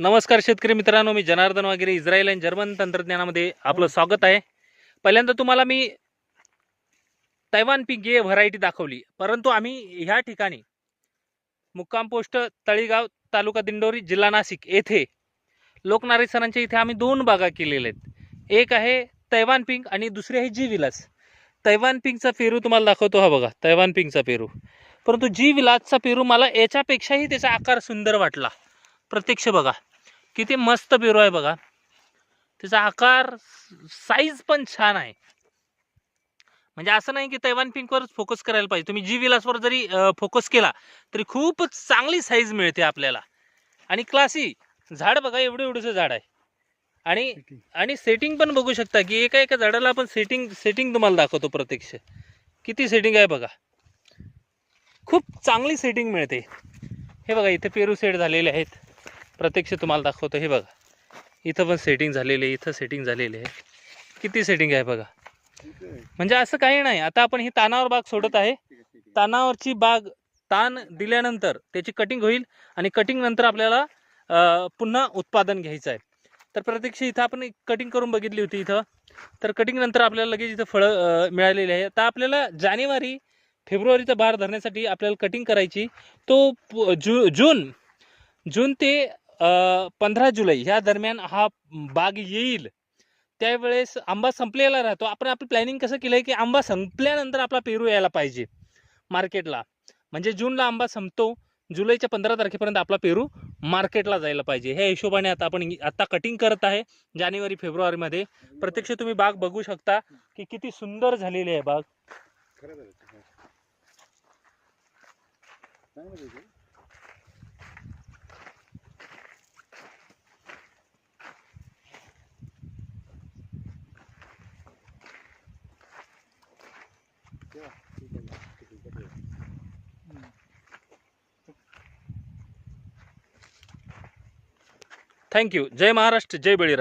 नमस्कार शेतकरी मित्रांनो मी जनार्दन वगैरे इस्रायल आणि जर्मन तंत्रज्ञानामध्ये आपलं स्वागत आहे. पहिल्यांदा तुम्हाला मी तैवान पिंक गे व्हरायटी दाखवली परंतु आम्ही ह्या ठिकाणी मुक्काम पोस्ट तळीगाव तालुका दिंडोरी जिल्हा नाशिक येथे लोकनारी सरांच्या इथे आम्ही दोन बागा केलेल्या आहेत. एक आहे तैवान पिंक आणि दुसरी आहे जी विलास तैवान पिंकचा पेरू तुम्हाला दाखवतो हा बघा तैवान पिंकचा पेरू. परंतु जी विलासचा पेरू मला याच्यापेक्षाही त्याचा आकार सुंदर वाटला. प्रत्यक्ष बघा. किती मस्त पेरू आहे बघा. त्याचा आकार साईज पण छान आहे. म्हणजे असं नाही की तैवान पिंकवरच फोकस करायला पाहिजे. तुम्ही जी विलासवर जरी फोकस केला तरी खूपच चांगली साईज मिळते आपल्याला. आणि क्लासी झाड बघा एवढं एवढंसं झाड आहे. आणि आणि सेटिंग पण बघू शकता की एका एका झाडाला आपण सेटिंग सेटिंग तुम्हाला दाखवतो प्रत्यक्ष. किती सेटिंग आहे बघा. खूप चांगली सेटिंग मिळते. हे बघा इथे पेरू सेट झालेले आहेत. प्रत्यक्ष तुम्हाला दाखवतो. हे बघा. इथं पण सेटिंग झालेले आहे. इथं सेटिंग झालेले आहे. किती सेटिंग आहे बघा. म्हणजे असं काही नाही. आता आपण ही तानावर बाग सोडत आहे. तानावरची बाग ताण दिल्यानंतर त्याची कटिंग होईल आणि कटिंग नंतर आपल्याला पुन्हा उत्पादन घ्यायचं आहे. तर प्रत्यक्ष इथं आपण कटिंग करून बघितली होती इथं. तर कटिंग नंतर आपल्याला लगेच इथं फळं मिळालेली आहे. आता आपल्याला जानेवारी फेब्रुवारीचा बार धरण्यासाठी आपल्याला कटिंग करायची. तो जू जून जून ते पंधरा जुलै ह्या दरम्यान हा बाग येईल. त्यावेळेस आंबा संपलेला राहतो. आपण आपलं प्लॅनिंग कसं केलं आहे की आंबा संपल्यानंतर आपला पेरू यायला पाहिजे मार्केटला म्हणजे जूनला आंबा संपतो. जुलैच्या पंधरा तारखेपर्यंत आपला पेरू मार्केटला जायला पाहिजे. ह्या हिशोबाने आता आपण आता कटिंग करत आहे. जानेवारी फेब्रुवारीमध्ये. प्रत्यक्ष तुम्ही बाग बघू शकता की किती सुंदर झालेली आहे बाग खरं झालं ते. हो. चांगलं पाहिजे. ठेवा. ठीक आहे. ठीक आहे. Thank you. जय महाराष्ट्र जय बळीराम.